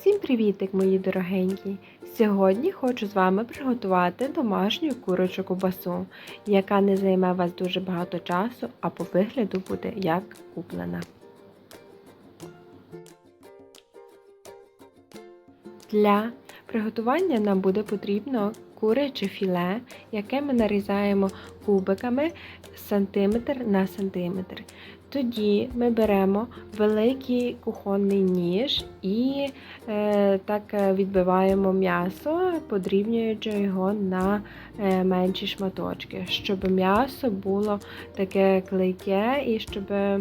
Всім привітик, мої дорогенькі! Сьогодні хочу з вами приготувати домашню курячу ковбасу, яка не займе вас дуже багато часу, а по вигляду буде як куплена. Для приготування нам буде потрібно куряче філе, яке ми нарізаємо кубиками сантиметр на сантиметр. Тоді ми беремо великий кухонний ніж і е, так е, відбиваємо м'ясо, подрібнюючи його на е, менші шматочки, щоб м'ясо було таке клейке і щоб е,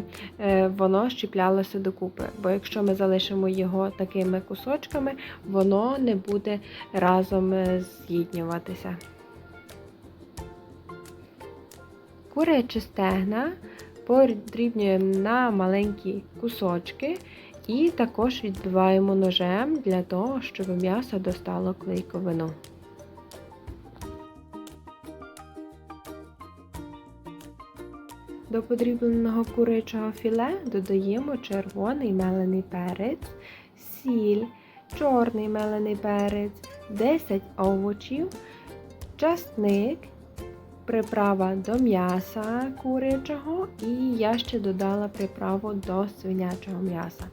воно щіплялося докупи. Бо якщо ми залишимо його такими кусочками, воно не буде разом е, з'єднюватися. Курячі стегна подрібнюємо на маленькі кусочки і також відбиваємо ножем для того, щоб м'ясо достало клейковину. До подрібленого курячого філе додаємо червоний мелений перець, сіль, чорний мелений перець, 10 овочів, часник приправа до м'яса курячого, і я ще додала приправу до свинячого м'яса.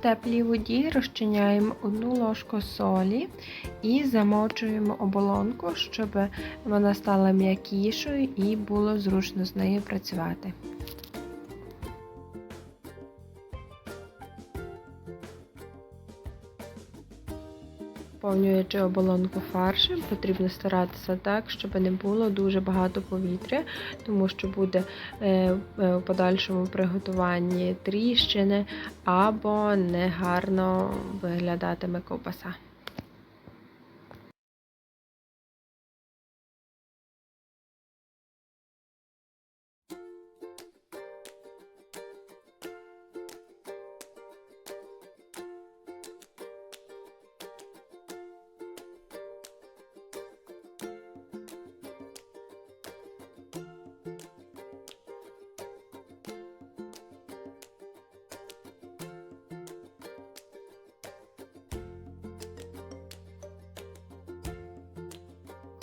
Теплій воді розчиняємо одну ложку солі і замочуємо оболонку, щоб вона стала м'якішою і було зручно з нею працювати. Повнюючи оболонку фаршем, потрібно старатися так, щоб не було дуже багато повітря, тому що буде е, в подальшому приготуванні тріщини або негарно виглядатиме ковбаса.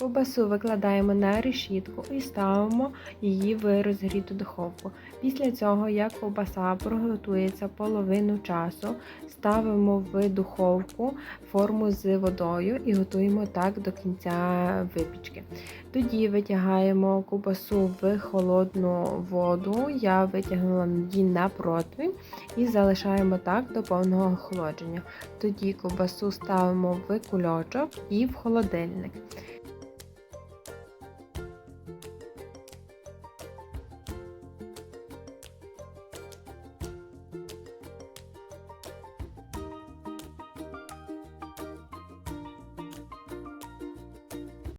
Ковбасу викладаємо на решітку і ставимо її в розгріту духовку. Після цього, як ковбаса приготується половину часу, ставимо в духовку форму з водою і готуємо так до кінця випічки. Тоді витягаємо ковбасу в холодну воду, я витягнула її на противень і залишаємо так до повного охолодження. Тоді ковбасу ставимо в кульочок і в холодильник.